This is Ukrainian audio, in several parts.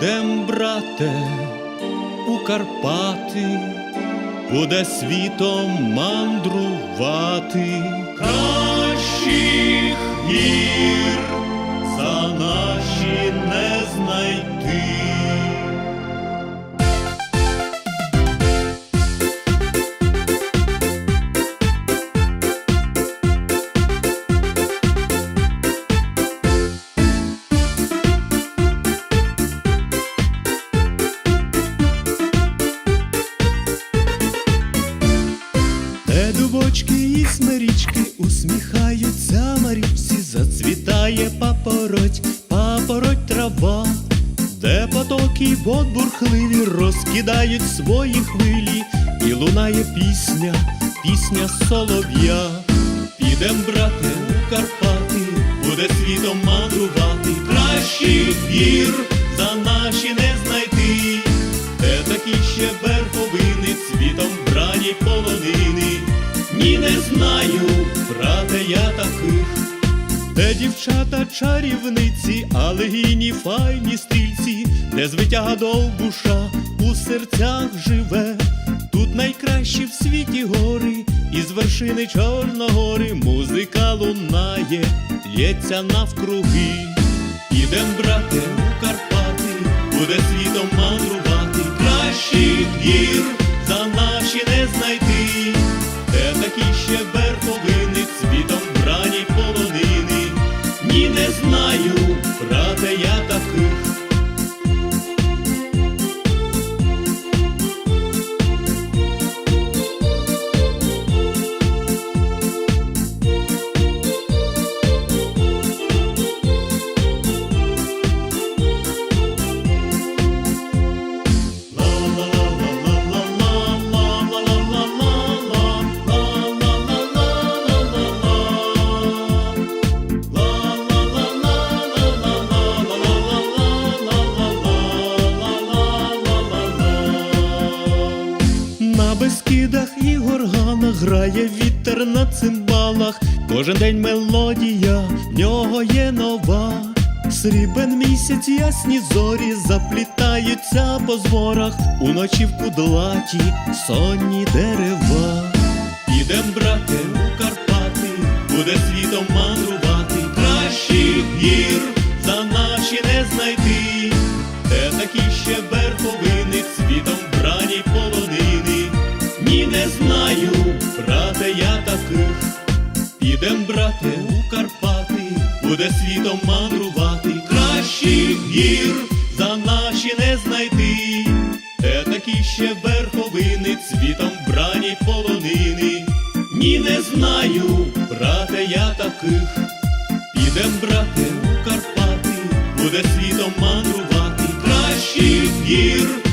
Підем, брате, у Карпати, буде світом мандрувати. Кращих гір за наші не знайти. Де і смирічки усміхаються марічці, зацвітає папороть, папороть трава, де потоки вод бурхливі розкидають свої хвилі, і лунає пісня, пісня солов'я. Підем, брате, у Карпати, буде світом мандрувати, кращих гір за наші не знайти. Де такі ще верховини цвітом брані полонини? Ні, не знаю, брате, я таких. Де дівчата чарівниці, але гіні файні стрільці, де звитяга довбуша у серцях живе. Тут найкращі в світі гори, і з вершини Чорногори музика лунає, лється навкруги. Ідем, брате, у Карпати, буде світом мандрувати, кращих гір за наші не знайти, такі На безкидах і горганах грає вітер на цимбалах, кожен день мелодія, в нього є нова. Срібен місяць, ясні зорі заплітаються по зворах, уночі в кудлаті сонні дерева. Підем, брате, у Карпати, буде світом мандрувати, кращих гір за наші не знайти, де такі ще верховини Підем, брате, у Карпати, буде світом мандрувати, кращих гір за наші не знайти, де такі ще верховини цвітом брані полонини. Ні, не знаю, брате, я таких. Підем, брате, у Карпати, буде світом мандрувати, кращих гір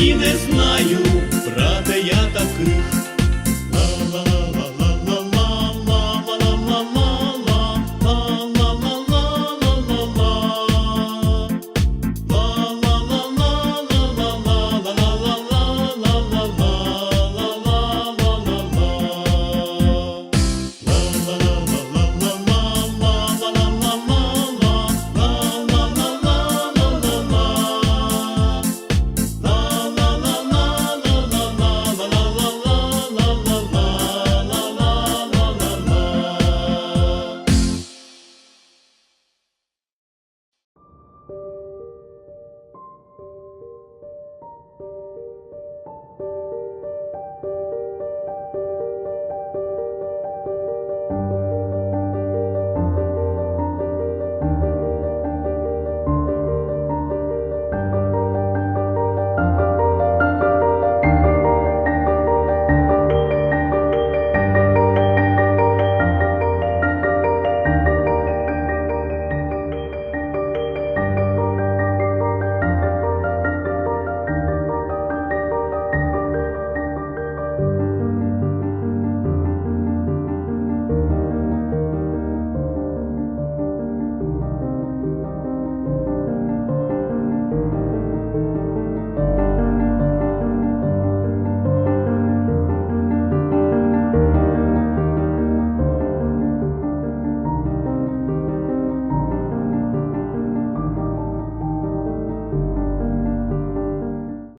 і не знаю.